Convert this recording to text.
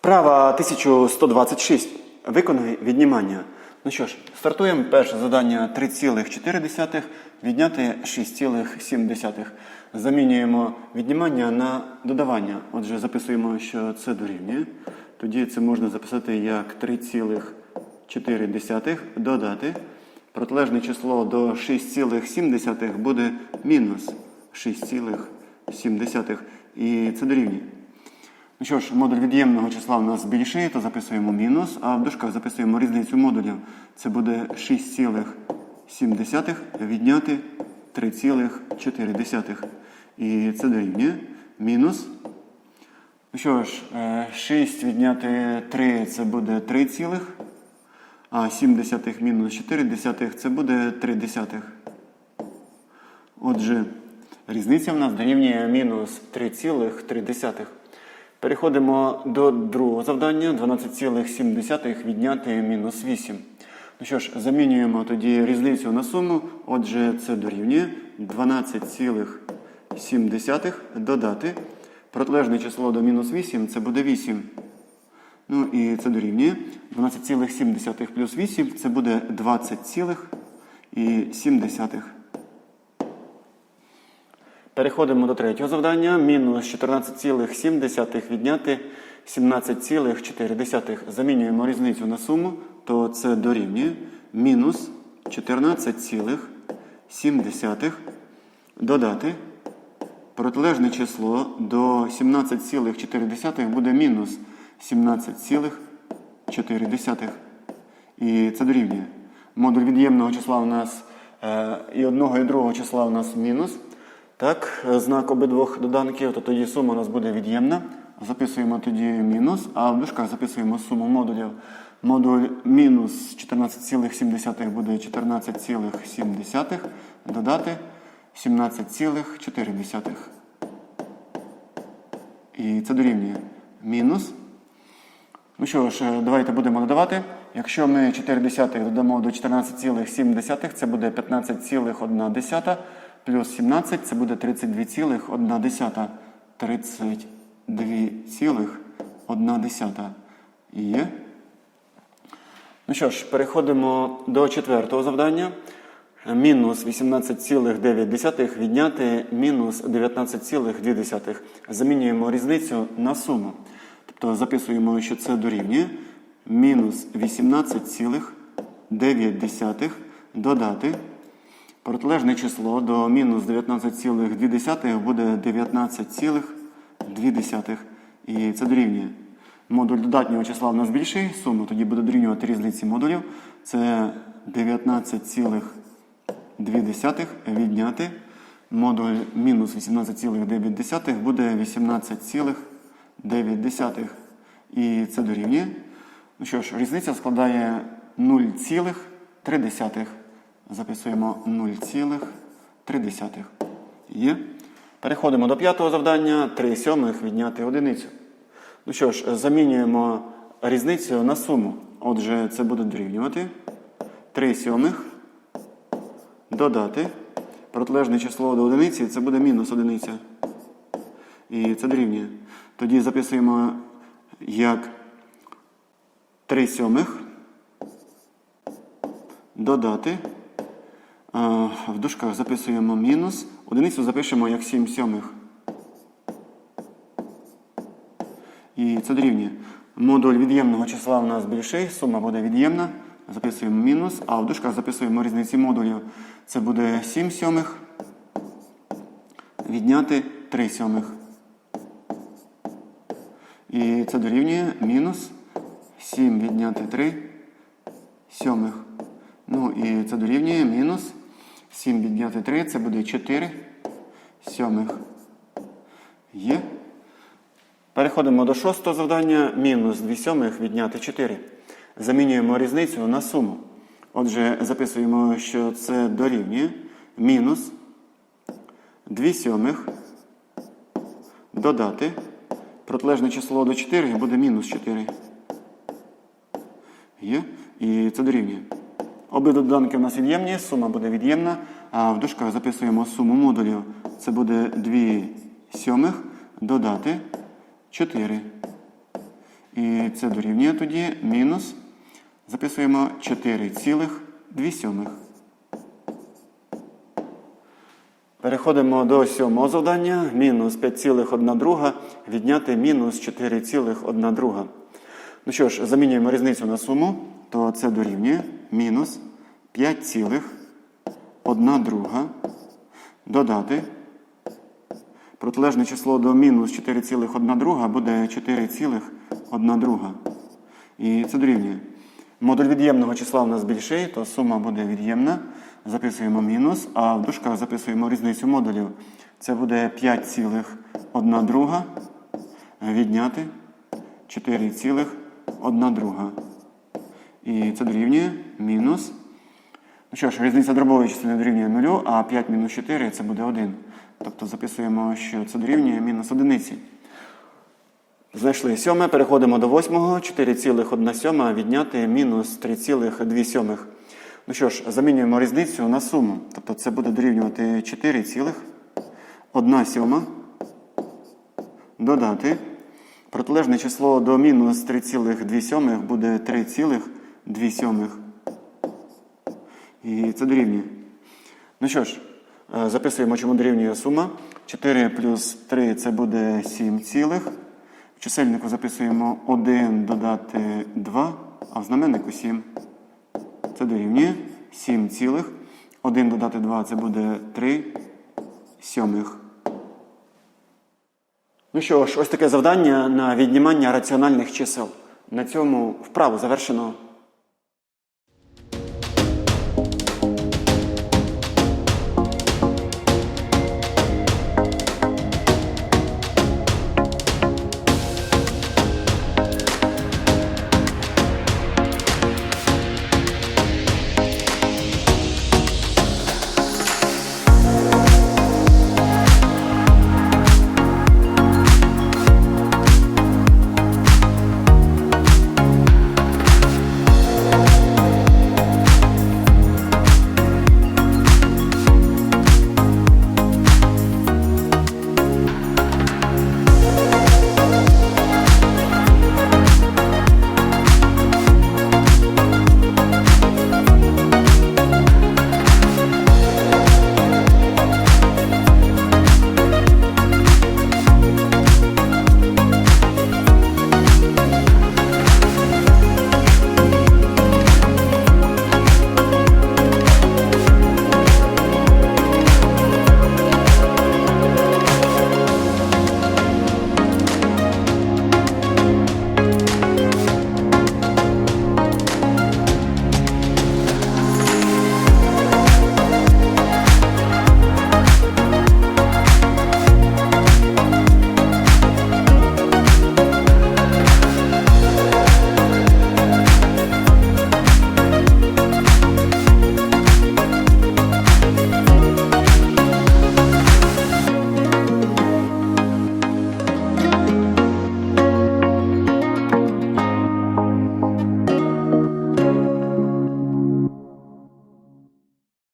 Вправа 1126. Виконай віднімання. Ну що ж, стартуємо. Перше завдання 3,4 відняти 6,7. Замінюємо віднімання на додавання. Отже, записуємо, що це дорівнює. Тоді це можна записати як 3,4 додати. Протилежне число до 6,7 буде мінус 6,7. І це дорівнює. Ну що ж, модуль від'ємного числа у нас більший, то записуємо мінус, а в дужках записуємо різницю модулів. Це буде 6,7 відняти 3,4. І це дорівнює мінус. Ну що ж, е, 6 відняти 3 це буде 3 цілих, а 7 десятих мінус 4 десятих це буде 3 десятих. Отже, різниця в нас дорівнює мінус 3,3. Переходимо до другого завдання. 12,7 відняти мінус 8. Ну що ж, замінюємо тоді різницю на суму. Отже, це дорівнює 12,7 додати. Протилежне число до мінус 8 це буде 8. Ну і це дорівнює 12,7 плюс 8 це буде 20,7. Переходимо до третього завдання. Мінус 14,7 відняти 17,4. Замінюємо різницю на суму, то це дорівнює мінус 14,7 додати. Протилежне число до 17,4 буде мінус 17,4. І це дорівнює. Модуль від'ємного числа у нас е, і одного, і другого числа у нас мінус. Так, е, знак обидвох доданків, то тоді сума у нас буде від'ємна. Записуємо тоді мінус, а в дужках записуємо суму модулів. Модуль мінус 14,7 буде 14,7 додати 17,4. І це дорівнює мінус. Ну що ж, е, давайте будемо додавати. Якщо ми 4 додамо до 14,7, це буде 15,1 плюс 17 це буде 32,1. 32,1 є. Ну що ж, переходимо до четвертого завдання. Мінус 18,9 відняти мінус 19,2. Замінюємо різницю на суму. Тобто записуємо, що це дорівнює мінус 18,9 додати. Протилежне число до мінус 19,2 буде 19,2. І це дорівнює. Модуль додатнього числа в нас більший, сума тоді буде дорівнювати різниці модулів. Це 19,2 відняти. Модуль мінус 18,9 буде 18,9. І це дорівнює. Ну що ж, різниця складає 0,3. Записуємо 0,3. Є. Переходимо до п'ятого завдання. 3 сьомих відняти одиницю. Ну що ж, замінюємо різницю на суму. Отже, це буде дорівнювати 3 сьомих додати. Протилежне число до одиниці це буде мінус одиниця. І це дорівнює. Тоді записуємо як 3 сьомих додати. А, В дужках записуємо мінус. Одиницю запишемо як 7 сьомих. І це дорівнює. Модуль від'ємного числа у нас більший, сума буде від'ємна. Записуємо мінус, а в дужках записуємо різниці модулів. Це буде 7 сьомих. Відняти 3 сьомих. І це дорівнює мінус 7 відняти 3 сьомих. Ну і це дорівнює мінус 7 відняти 3, це буде 4 сьомих. Є. Переходимо до шостого завдання. Мінус 2 сьомих відняти 4. Замінюємо різницю на суму. Отже, записуємо, що це дорівнює мінус 2 сьомих додати. Протилежне число до 4 буде мінус 4. Є. І це дорівнює. Обидва доданки у нас від'ємні, сума буде від'ємна, а в дужках записуємо суму модулів. Це буде 2 сьомих додати 4. І це дорівнює тоді мінус. Записуємо 4,2 сьомих. Переходимо до сьомого завдання. Мінус 5,1 друга відняти мінус 4,1 друга. Ну що ж, замінюємо різницю на суму, то це дорівнює мінус 5,1 друга додати. Протилежне число до мінус 4,1 друга буде 4,1 друга. І це дорівнює. Модуль від'ємного числа у нас більший, то сума буде від'ємна. Записуємо мінус, а в дужках записуємо різницю модулів. Це буде 5,1 друга відняти 4,1 друга. І це дорівнює мінус. Ну що ж, різниця дробової частини дорівнює 0, а 5 мінус 4 це буде 1. Тобто записуємо, що це дорівнює мінус 1. Зайшли 7. переходимо до 8, 4,1 сьома відняти мінус 3,2. Ну що ж, замінюємо різницю на суму. Тобто це буде дорівнювати 4,1 сьома. Додати. Протилежне число до мінус 3,2 буде 3, 2 сьомих. І це дорівнює. Ну що ж, е, записуємо, чому дорівнює сума. 4 плюс 3 це буде 7 цілих. В чисельнику записуємо 1 додати 2, а в знаменнику 7. Це дорівнює 7 цілих. 1 додати 2 це буде 3 сьомих. Ну що ж, ось таке завдання на віднімання раціональних чисел. На цьому вправо завершено.